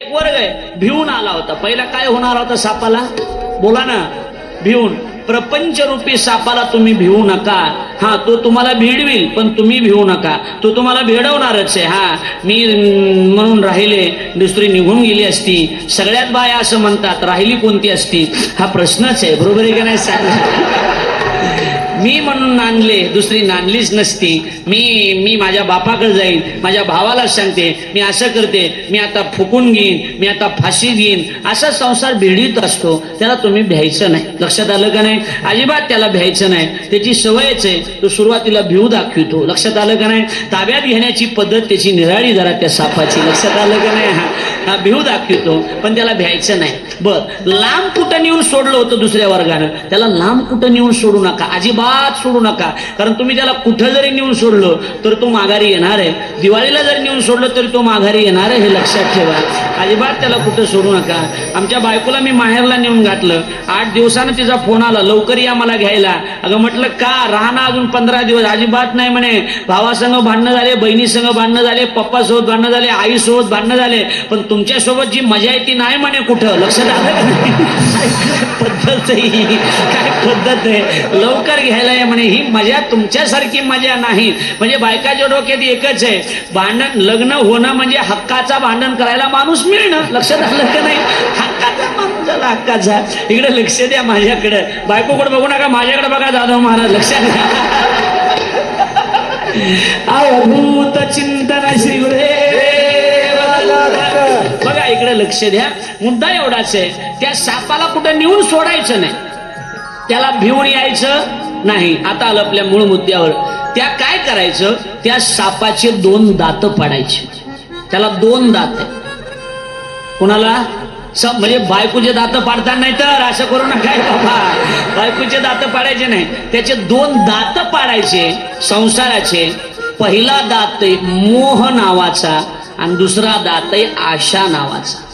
एक वर्ग आहे. भिवून आला होता. पहिला काय होणार होता सापाला? बोला ना. भिवून प्रपंच रूपी सापाला तुम्ही भिवू नका. हा तो तुम्हाला भिडविल पण तुम्ही भिवू नका. तो तुम्हाला भेडवणारच आहे. हा मी म्हणून राहिले दुसरी निघून गेली असती. सगळ्यात बाया असं म्हणतात राहिली कोणती असती? हा प्रश्नच आहे. बरोबर आहे का नाही सांगा मी म्हणून नांदले दुसरी नांदलीच नसती. मी मी माझ्या बापाकडे जाईन माझ्या भावाला सांगते मी असं करते मी आता फुकून घेईन मी आता फाशी घेईन. असा संसार भिडीत असतो त्याला तुम्ही भ्यायचं नाही. लक्षात आलं का नाही? अजिबात त्याला भ्यायचं नाही. त्याची सवयच आहे तो सुरुवातीला भिऊ दाखवितो. लक्षात आलं का नाही? ताब्यात घेण्याची पद्धत त्याची निराळी जरा त्या सापाची. लक्षात आलं का नाही? हा हा भिव दाखवितो पण त्याला भ्यायचं नाही. बर लांब कुठं नेऊन सोडलं होतं दुसऱ्या वर्गानं? त्याला लांब कुठं नेऊन सोडू नका अजिबात सोडू नका. कारण तुम्ही त्याला कुठं जरी नेऊन सोडलं तर तो माघारी येणार आहे. दिवाळीला जरी नेऊन सोडलं तरी तो माघारी येणार आहे हे लक्षात ठेवा. अजिबात त्याला कुठं सोडू नका. आमच्या बायकोला मी माहेरला नेऊन घातलं. आठ दिवसानं तिचा फोन आला लवकर या मला घ्यायला. अगं म्हटलं का? राहणं अजून पंधरा दिवस. अजिबात नाही म्हणे. भावासंग भांडणं झाले बहिणीसंग भांडणं झाले पप्पासोबत भांडणं झाले आईसोबत भांडणं झाले पण तुमच्यासोबत जी मजा आहे ती नाही म्हणे कुठं? लक्षात आलं का पद्धत आहे ही? काय पद्धत आहे? लवकर घ्यायला आहे म्हणे. ही मजा तुमच्यासारखी मजा नाही. म्हणजे बायकाच्या डोक्यात एकच आहे. भांडण लग्न होणं म्हणजे हक्काचा भांडण करायला माणूस मिळणं. लक्षात आलं का नाही? हक्काचा माणूस झाला हक्काचा. इकडे लक्ष द्या माझ्याकडे. बायकोकडे बघू नका. माझ्याकडे बघा जाधव महाराज. लक्षात द्या अभूत चिंतन श्री गुरुदेव दत्त. लक्ष द्या. मुद्दा एवढाच आहे त्या सापाला कुठं नेऊन सोडायचं नाही. त्याला भिवून यायचं नाही. आता आलं आपल्या मूळ मुद्द्यावर. त्या काय करायचं? त्या सापाचे दोन दात पाडायचे. त्याला दोन दात कुणाला? म्हणजे बायकोचे दात पाडता नाही तर असं करू नका बाबा. बायकोचे दात पाडायचे नाही. त्याचे दोन दात पाडायचे. संसाराचे. पहिला दात मोह नावाचा आणि दुसरा दात आहे आशा नावाचा.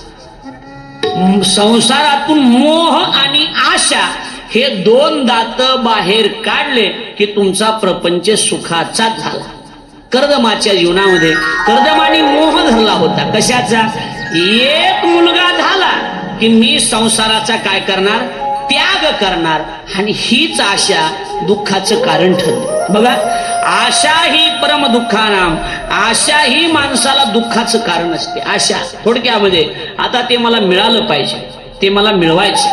संसारातून मोह आणि आशा हे दोन दात बाहेर काढले की तुमचा प्रपंच सुखाचा झाला. कर्दमाच्या जीवनामध्ये कर्दमाने मोह धरला होता. कशाचा? एक मुलगा झाला की मी संसाराचा काय करणार? त्याग करणार. आणि हीच आशा दुःखाचं कारण ठरली. बघा आशा ही परम दुःखानाम. आशा ही माणसाला दुःखाचं कारण असते. आशा. थोडक्यामध्ये म्हणजे आता ते मला मिळालं पाहिजे. ते मला मिळवायचे.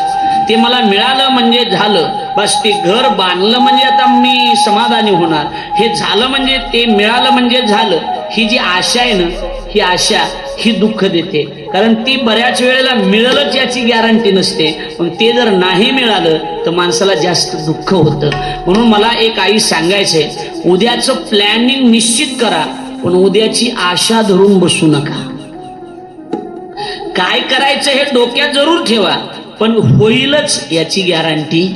ते मला मिळालं म्हणजे झालं. बस ते घर बांधलं म्हणजे आता मी समाधानी होणार. हे झालं म्हणजे ते मिळालं म्हणजे झालं. ही जी आशा आहे ना ही आशा ही दुःख देते. कारण ती बऱ्याच वेळेला मिळालंच याची गॅरंटी नसते. पण ते जर नाही मिळालं तर माणसाला जास्त दुःख होतं. म्हणून मला एक आई सांगायचंय उद्याचं प्लॅनिंग निश्चित करा पण उद्याची आशा धरून बसू नका. काय करायचं हे डोक्यात जरूर ठेवा पण होईलच याची गॅरंटी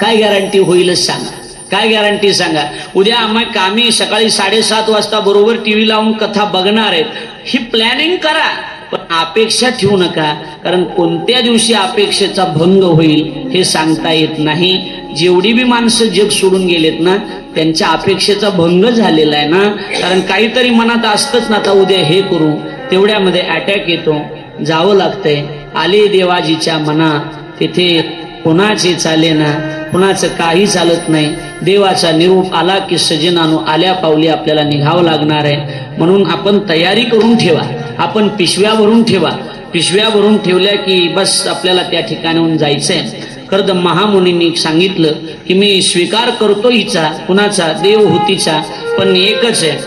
काय गॅरंटी होईलच सांगा. काय गॅरंटी सांगा? उद्या आम्ही कामी सकाळी साडेसात वाजता बरोबर टीव्ही लावून कथा बघणार आहेत. ही प्लॅनिंग करा. पण अपेक्षा ठेवू नका कारण कोणत्या दिवशी अपेक्षेचा भंग होईल हे सांगता येत नाही. जेवढी बी माणसं जग सोडून गेलेत ना त्यांच्या अपेक्षेचा भंग झालेला आहे ना. कारण काहीतरी मनात असतंच ना आता उद्या हे करू. तेवढ्यामध्ये अटॅक येतो. जावं लागतंय. आले देवाजीच्या मना तिथे कोणाचे चाले ना कुणाचं काही चालत नाही. देवाचा निरूप आला की सजनानो आल्या पावली आपल्याला निघावं लागणार आहे. म्हणून आपण तयारी करून ठेवा. आपण पिशव्या भरून ठेवा. पिशव्या भरून ठेवल्या की बस आपल्याला त्या ठिकाणाहून जायचं जायचंय कर्द महामुनींनी सांगितलं की मी स्वीकार करतो हिचा कुणाचा देवहूतीचा पण एकच आहे.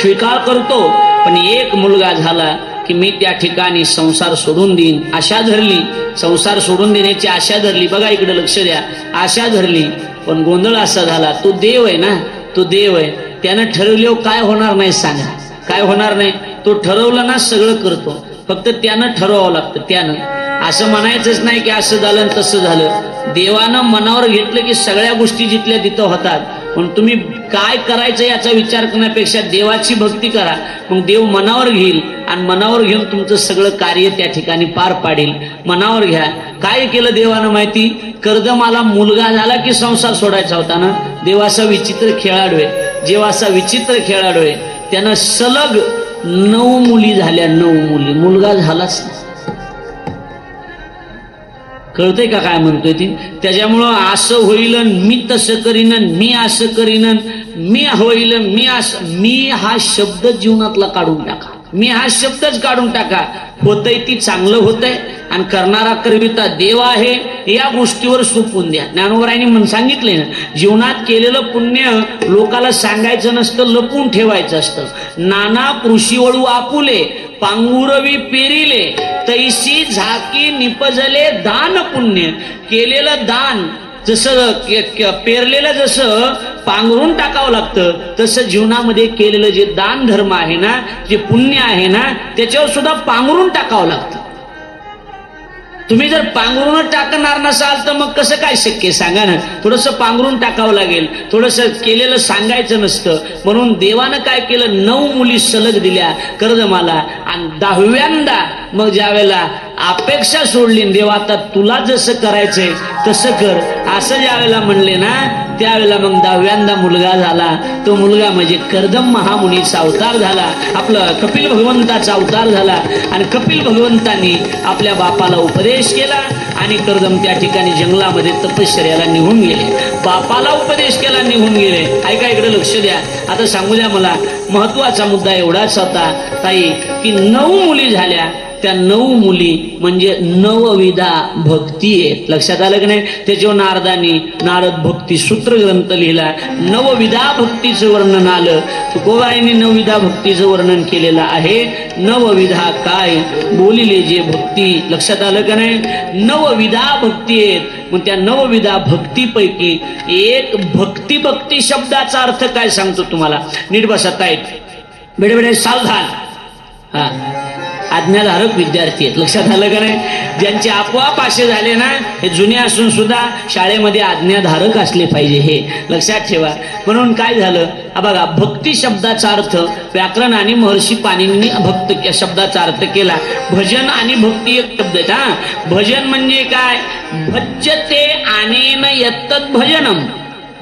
स्वीकार करतो पण एक मुलगा झाला की मी त्या ठिकाणी संसार सोडून देईन. आशा धरली संसार सोडून देण्याची आशा धरली. बघा इकडे लक्ष द्या. आशा धरली पण गोंधळ असा झाला तो देव आहे ना? तो देव आहे. त्यानं ठरवल्यावर काय होणार नाही सांगा. काय होणार नाही? तो ठरवलं ना सगळं करतो. फक्त त्यानं ठरवावं लागतं त्यानं. असं म्हणायचंच नाही की असं झालं तसं झालं. देवानं मनावर घेतलं की सगळ्या गोष्टी जिथल्या तिथं होतात. पण तुम्ही काय करायचं याचा विचार करण्यापेक्षा देवाची भक्ती करा. मग देव मनावर घेईल आणि मनावर घेऊन तुमचं सगळं कार्य त्या ठिकाणी पार पाडेल. मनावर घ्या. काय केलं देवानं माहिती? कर्दमाला मुलगा झाला की संसार सोडायचा होता ना? देवाचा विचित्र खेळाडू आहे. जेवाचा विचित्र खेळाडू आहे. त्यानं सलग नऊ मुली झाल्या नऊ मुली. मुलगा झालाच नाही. कळतंय का काय म्हणतोय ती? त्याच्यामुळं असं होईल मी तसं करीन मी असं करीन मी होईल मी असं मी हा शब्द जीवनातला काढून टाका. मी हा शब्दच काढून टाका. होतंय ती चांगलं होतंय आणि करणारा करविता देव आहे या गोष्टीवर सोपून द्या. ज्ञानोबरायांनी म्हणून सांगितले ना जीवनात केलेलं पुण्य लोकाला सांगायचं नसतं लपून ठेवायचं असतं. नाना कृषीवळू आपुले पांगुरवी पेरिले तैसी झाकी निपजले दान पुण्य. केलेलं दान जसं पेरलेलं जसं पांघरून टाकावं लागतं तसं जीवनामध्ये केलेलं जे दान धर्म आहे ना जे पुण्य आहे ना त्याच्यावर सुद्धा पांघरून टाकावं लागतं. तुम्ही जर पांघरून टाकणार नसाल तर मग कसं काय शक्य? सांगा ना. थोडस पांघरून टाकावं लागेल. थोडस केलेलं सांगायचं नसतं. म्हणून देवानं काय केलं? नऊ मुली सलग दिल्या. कर्ज मला आणि दहाव्यांदा मग ज्या वेळेला अपेक्षा सोडली देवा आता तुला जसं करायचंय तसं कर. असं ज्या वेळेला म्हणले ना त्यावेळेला मग दहाव्यांदा मुलगा झाला. तो मुलगा म्हणजे कर्दम महामुनीचा अवतार झाला. आपलं कपिल भगवंताचा अवतार झाला. आणि कपिल भगवंतांनी आपल्या बापाला उपदेश केला आणि कर्दम त्या ठिकाणी जंगलामध्ये तपश्चर्याला निघून गेले. बापाला उपदेश केला निघून गेले. ऐका इकडे लक्ष द्या. आता सांगू द्या मला महत्त्वाचा मुद्दा एवढाच होता ताई की नऊ मुली झाल्या. त्या नऊ मुली म्हणजे नवविधा भक्ती आहेत लक्षात आलं की नाही? त्याच्यावर नारदानी नारद भक्ती सूत्र ग्रंथ लिहिला नवविधा भक्तीचं वर्णन आलं तुकोबाईंनी नवविधा भक्तीचं वर्णन केलेलं आहे. नवविधा काय? बोलिले जे भक्ती. लक्षात आलं का नाही? नवविधा भक्ती आहेत. मग त्या नवविधा भक्तीपैकी एक भक्ती भक्ती शब्दाचा अर्थ काय सांगतो तुम्हाला? नीट बसत आहेत बेडे बेडे सावधान. हा. आज्ञाधारक विद्यार्थी आहेत. लक्षात आलं का नाही? ज्यांचे आपोआप असे झाले ना हे जुने असून सुद्धा शाळेमध्ये आज्ञाधारक असले पाहिजे हे. लक्षात ठेवा. म्हणून काय झालं? बघा भक्ती शब्दाचा अर्थ व्याकरण आणि महर्षी पाणींनी भक्त शब्दाचा अर्थ केला. भजन आणि भक्ती एक शब्द आहेत हा. भजन म्हणजे काय? भज्यते आणि यत्तत भजनम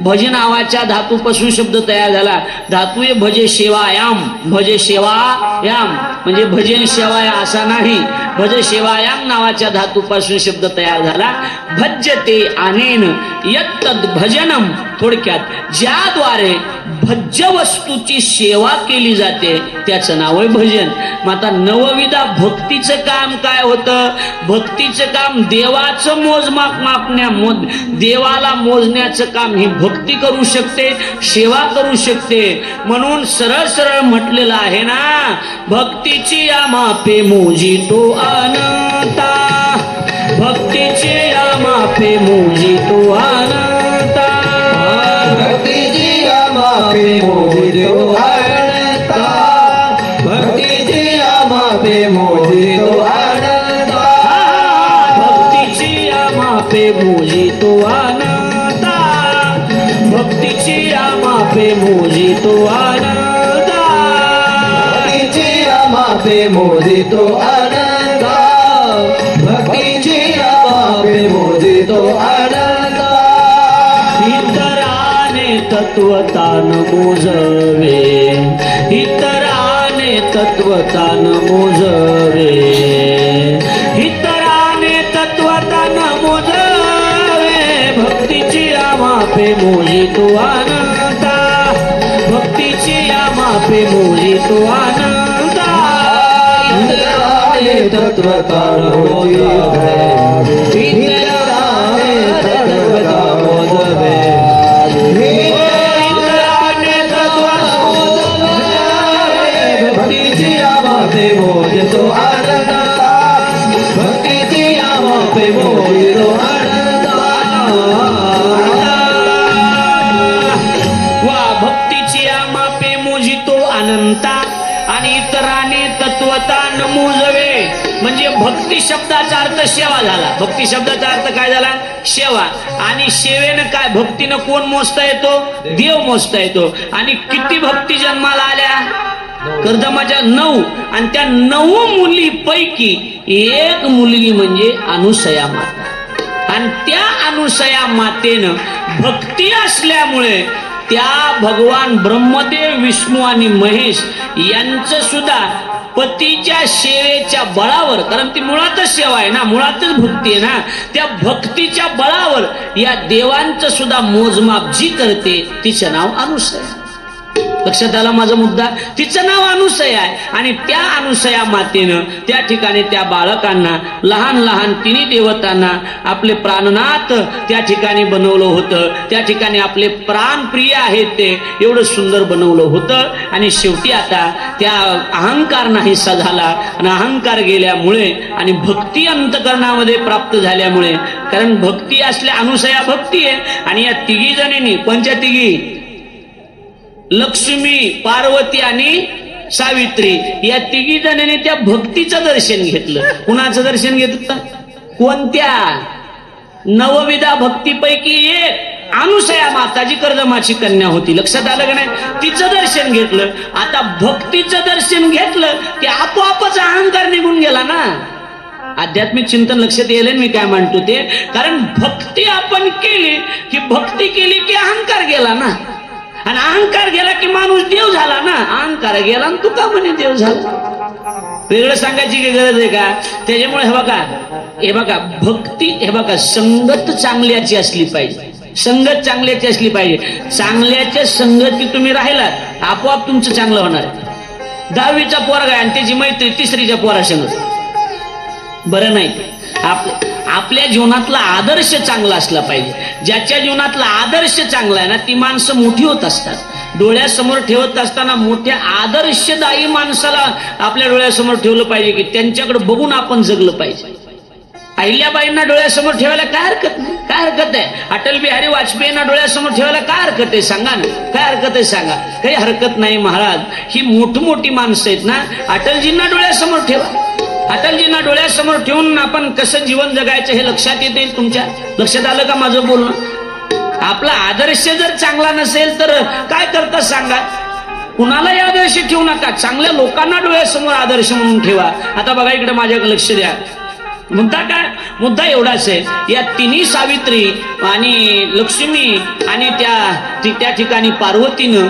भज नावाच्या धातूपासून शब्द तयार झाला. धातू आहे भजे सेवायाम. भजे सेवायाम. म्हणजे भजन सेवाया असा नाही. भज सेवायाम नावाच्या धातूपासून शब्द तयार झाला. भज्यते आनेन यत्तद भजनम. थोडक्यात ज्याद्वारे भज्य वस्तूची सेवा केली जाते त्याचं नाव आहे भजन. मग आता नवविधा भक्तीचं काम काय होतं? भक्तीचं काम देवाचं मोजमाप मापण्या मोज देवाला मोजण्याचं काम ही भक्ती करू शकते सेवा करू शकते. म्हणून सरळ सरळ म्हटलेलं आहे ना भक्तीची या मापे मोजी तो अनंता. भक्तीची या मापे मोजी तो अनंता. भक्तीची या माफे मोजितो अनंता बापे मोदितो मोजितो अनंता भक्तीची माफे मोजितो अनंता इतराने तत्वतान मोजवे. इतराने तत्वतान मोजवे. इतराने तत्वतान मोजवे. भक्तीची आमापे मोजितो तो अनंता भक्तीची आमापे मोजी तो अनंता इंद्राये आणि इतरांनी तत्वता नमुजवे. म्हणजे भक्ती शब्दाचा अर्थ सेवा झाला. भक्ती शब्दाचा अर्थ काय झाला? सेवा. आणि सेवेनं काय? भक्तीनं कोण मोजता येतो? देव मोजता येतो. आणि किती भक्ती जन्माला आल्या? कर्दमाच्या नऊ. आणि त्या नऊ मुलीपैकी एक मुलगी म्हणजे अनुसया माता. आणि त्या अनुसया मातेनं भक्ती असल्यामुळे त्या भगवान ब्रह्मदेव विष्णू आणि महेश यांचं सुद्धा पतीच्या सेवेच्या बळावर कारण ती मुळातच सेवा आहे ना मुळातच भक्ती आहे ना त्या भक्तीच्या बळावर या देवांचं सुद्धा मोजमाप जी करते तिचं नाव अनुसर लक्षात आला माझा मुद्दा तिचं नाव अनुसया आहे. आणि त्या अनुसया मातेनं त्या ठिकाणी त्या बाळकांना लहान लहान तिन्ही देवतांना आपले प्राणनाथ त्या ठिकाणी बनवलं होतं. त्या ठिकाणी आपले प्राणप्रिय आहेत ते. एवढं सुंदर बनवलं होतं. आणि शेवटी आता त्या अहंकार नाहीसा झाला. आणि अहंकार गेल्यामुळे आणि भक्ती अंतकरणामध्ये प्राप्त झाल्यामुळे कारण भक्ती असल्या अनुसया भक्ती आहे. आणि या तिघी जणींनी कोणत्या तिघी? लक्ष्मी पार्वती आणि सावित्री या तिघी जणांनी त्या भक्तीचं दर्शन घेतलं. कुणाचं दर्शन घेतलं? कोणत्या? नवविधा भक्तीपैकी एक अनुसया माताजी कर्दमाची कन्या होती. लक्षात आलं का नाही? तिचं दर्शन घेतलं. आता भक्तीचं दर्शन घेतलं की आपोआपच अहंकार निघून गेला ना. आध्यात्मिक चिंतन लक्षात येईल मी काय म्हणतो ते. कारण भक्ती आपण केली की भक्ती केली की अहंकार गेला ना. आणि अहंकार गेला की माणूस देव झाला ना? अहंकार गेला आणि तू का म्हणे देव झाला. वेगळं सांगायची काही गरज आहे का? त्याच्यामुळे हे बघा हे बघा भक्ती हे बघा संगत चांगल्याची असली पाहिजे. संगत चांगल्याची असली पाहिजे. चांगल्याच्या संगती तुम्ही राहिलात आपोआप तुमचं चांगलं होणार दहावीचा पोरगा आहे आणि त्याची मैत्री तिसरीच्या पोरासंग. बरं नाही. आप आपल्या जीवनातला आदर्श चांगला असला पाहिजे. ज्याच्या जीवनातला आदर्श चांगला आहे ना ती माणसं मोठी होत असतात. डोळ्यासमोर ठेवत असताना मोठ्या आदर्शदायी माणसाला आपल्या डोळ्यासमोर ठेवलं पाहिजे की त्यांच्याकडे बघून आपण जगलं पाहिजे. अहिल्याबाईंना डोळ्यासमोर ठेवायला काय हरकत नाही. काय हरकत आहे? अटल बिहारी वाजपेयींना डोळ्यासमोर ठेवायला काय हरकत आहे? सांगा ना. काय हरकत आहे? सांगा. काही हरकत नाही महाराज. ही मोठमोठी माणसं आहेत ना. अटलजींना डोळ्यासमोर ठेवा. अटलजींना डोळ्यासमोर ठेवून आपण कसं जीवन जगायचं हे लक्षात येते तुमच्या? लक्षात आलं का माझं बोलणं? आपला आदर्श जर चांगला नसेल तर काय करतात सांगा? कुणालाही आदर्श ठेवू नका? चांगल्या लोकांना डोळ्यासमोर आदर्श म्हणून ठेवा. आता बघा इकडे माझ्याकडे लक्ष द्या. मुद्दा काय? मुद्दा एवढाच आहे. या तिन्ही सावित्री आणि लक्ष्मी आणि त्या त्या ठिकाणी पार्वतीनं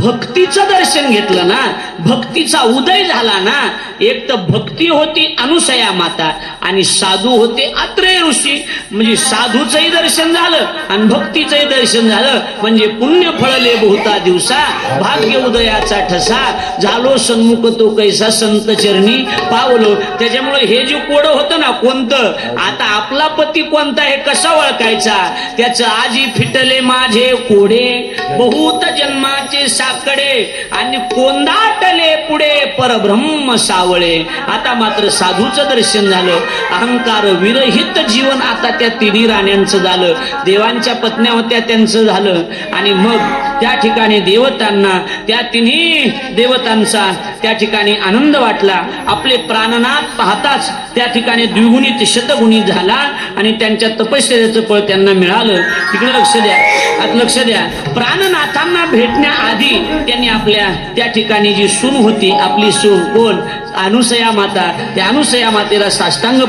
भक्तीचं दर्शन घेतलं ना? भक्तीचा उदय झाला ना? एक तर भक्ती होती अनुसया माता आणि साधू होते आत्रेय ऋषी. म्हणजे साधूचंही दर्शन झालं आणि भक्तीचंही दर्शन झालं. म्हणजे पुण्य फळले बहुता दिवसा. भाग्य उदयाचा ठसा. झालो सन्मुख तो कैसा संत चरणी. पावलो. त्याच्यामुळे हे जे कोड होतं ना कोणतं? आता आपला पती कोणता हे कसा ओळखायचा? त्याचं आजी फिटले माझे कोडे. बहुत जन्माचे साकडे. आणि कोंदाटले पुढे परब्रह्म सावळे आता मात्र साधूचं दर्शन झालं. अहंकार विरहित जीवन आता त्या तिन्ही राण्यांचं झालं. देवांच्या पत्न्या होत्या त्यांचं झालं. आणि मग त्या ठिकाणी देवतांना त्या तिन्ही देवतांचा त्या ठिकाणी आनंद वाटला. आपले प्राणनाथ पाहताच त्या ठिकाणी द्विगुणित शतगुणित झाला आणि त्यांच्या तपश्चर्याचं फळ त्यांना मिळालं. तिकडे लक्ष द्या. आता लक्ष द्या. प्राणनाथांना भेटण्याआधी त्यांनी आपल्या त्या ठिकाणी जी सून होती आपली सून कोण? अनुसया माता त्या अनुसया मातेला साष्टांग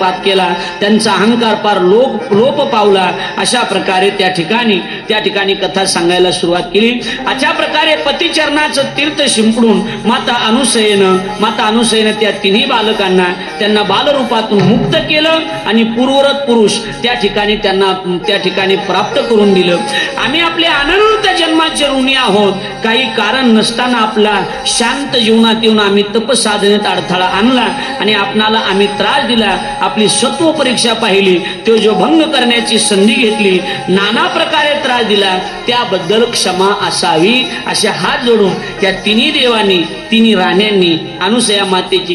पात केला त्यांचा अहंकार पार लोप लोप पावला अशा प्रकारे त्या ठिकाणी त्या ठिकाणी कथा सांगायला सुरुवात केली. अशा प्रकारे पतिचरणाचं तीर्थ शिंपडून माता अनुसयेनं माता अनुसयेनं त्या तिन्ही बालकांना त्यांना बालरूपातून मुक्त केलं आणि पूर्वरत पुरुष त्या ठिकाणी त्यांना त्या ठिकाणी प्राप्त करून दिलं. आम्ही आपले अनंत जन्माचे ऋणी आहोत. काही कारण नसताना आपला शांत जीवनात येऊन आम्ही तपसाधनेत अडथळा आणला आणि आपणाला आम्ही त्रास दिला आपली सत्व परीक्षा पाहिली तो जो भंग करण्याची संधी घेतली नाना प्रकारे त्रास दिला त्याबद्दल क्षमा असावी असे हात जोडून त्या तिन्ही देवांनी तिन्ही राण्यांनी अनुसया मातेची